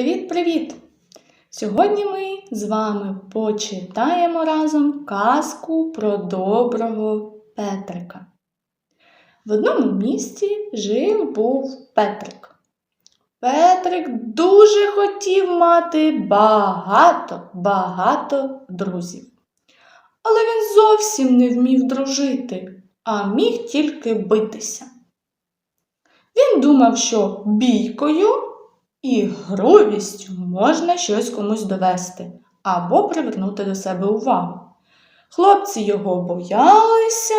Привіт-привіт! Сьогодні ми з вами почитаємо разом казку про доброго Петрика. В одному місті жив був Петрик. Петрик дуже хотів мати багато-багато друзів. Але він зовсім не вмів дружити, а міг тільки битися. Він думав, що бійкою і грубістю можна щось комусь довести або привернути до себе увагу. Хлопці його боялися,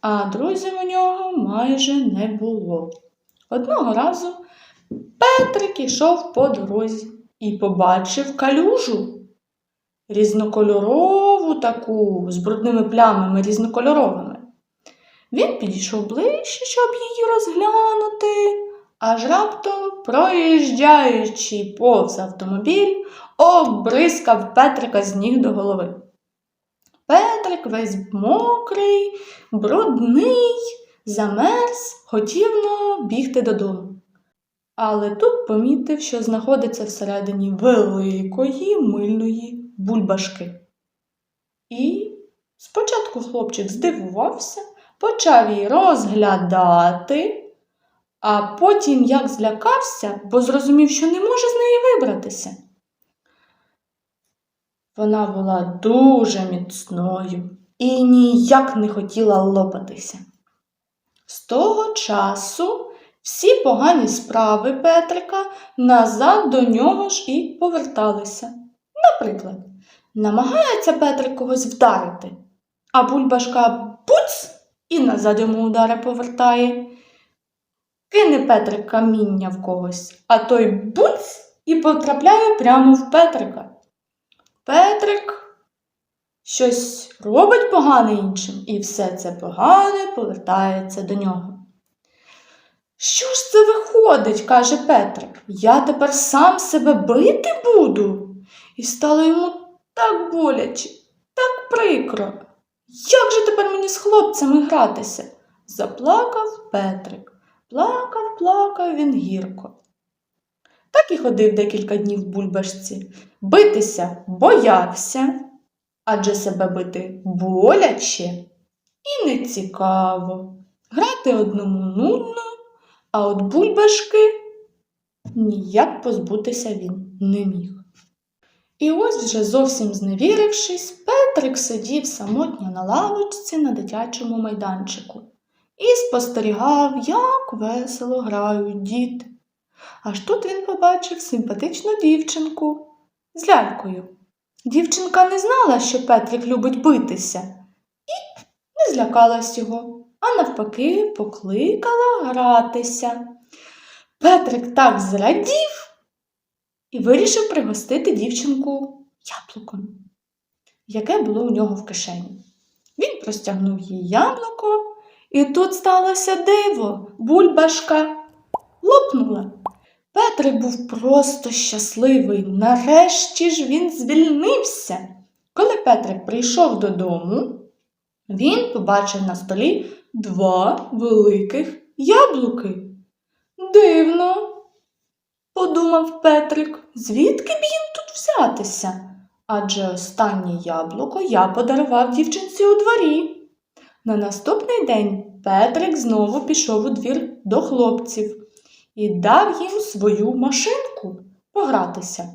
а друзів у нього майже не було. Одного разу Петрик ішов по дорозі і побачив калюжу. Різнокольорову таку з брудними плямами різнокольоровими. Він підійшов ближче, щоб її розглянути, аж раптом, проїжджаючи повз автомобіль, обрискав Петрика з ніг до голови. Петрик весь мокрий, брудний, замерз, хотів но бігти додому. Але тут помітив, що знаходиться всередині великої мильної бульбашки. І спочатку хлопчик здивувався, почав її розглядати, а потім як злякався, бо зрозумів, що не може з неї вибратися. Вона була дуже міцною і ніяк не хотіла лопатися. З того часу всі погані справи Петрика назад до нього ж і поверталися. Наприклад, намагається Петрик когось вдарити, а бульбашка буц і назад йому удари повертає. Кине Петрик каміння в когось, а той буц і потрапляє прямо в Петрика. Петрик щось робить погане іншим, і все це погане повертається до нього. Що ж це виходить, каже Петрик. Я тепер сам себе бити буду. І стало йому так боляче, так прикро. Як же тепер мені з хлопцями гратися? Заплакав Петрик. Плакав, плакав він гірко. Так і ходив декілька днів в бульбашці. Битися боявся, адже себе бити боляче і не цікаво. Грати одному нудно, а от бульбашки ніяк позбутися він не міг. І ось вже зовсім зневірившись, Петрик сидів самотньо на лавочці на дитячому майданчику і спостерігав, як весело грають діти. Аж тут він побачив симпатичну дівчинку з лялькою. Дівчинка не знала, що Петрик любить битися, і не злякалась його, а навпаки, покликала гратися. Петрик так зрадів і вирішив пригостити дівчинку яблуком, яке було у нього в кишені. Він простягнув їй яблуко, і тут сталося диво, бульбашка лопнула. Петрик був просто щасливий. Нарешті ж він звільнився. Коли Петрик прийшов додому, він побачив на столі два великих яблуки. Дивно, подумав Петрик, звідки б їм тут взятися? Адже останнє яблуко я подарував дівчинці у дворі. На наступний день Петрик знову пішов у двір до хлопців і дав їм свою машинку погратися.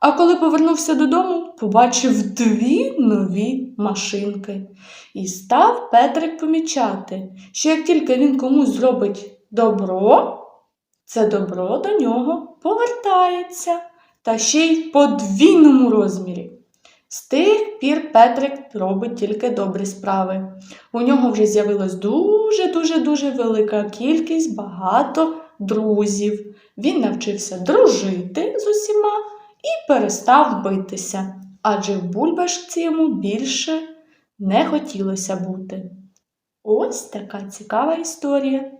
А коли повернувся додому, побачив дві нові машинки. І став Петрик помічати, що як тільки він комусь зробить добро, це добро до нього повертається, та ще й в подвійному розмірі. З тих пір Петрик робить тільки добрі справи. У нього вже з'явилась дуже-дуже дуже велика кількість багато друзів. Він навчився дружити з усіма і перестав битися, адже в бульбашці йому більше не хотілося бути. Ось така цікава історія.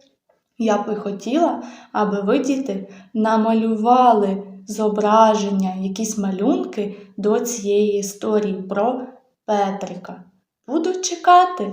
Я би хотіла, аби ви, діти, намалювали зображення, якісь малюнки до цієї історії про Петрика. Буду чекати.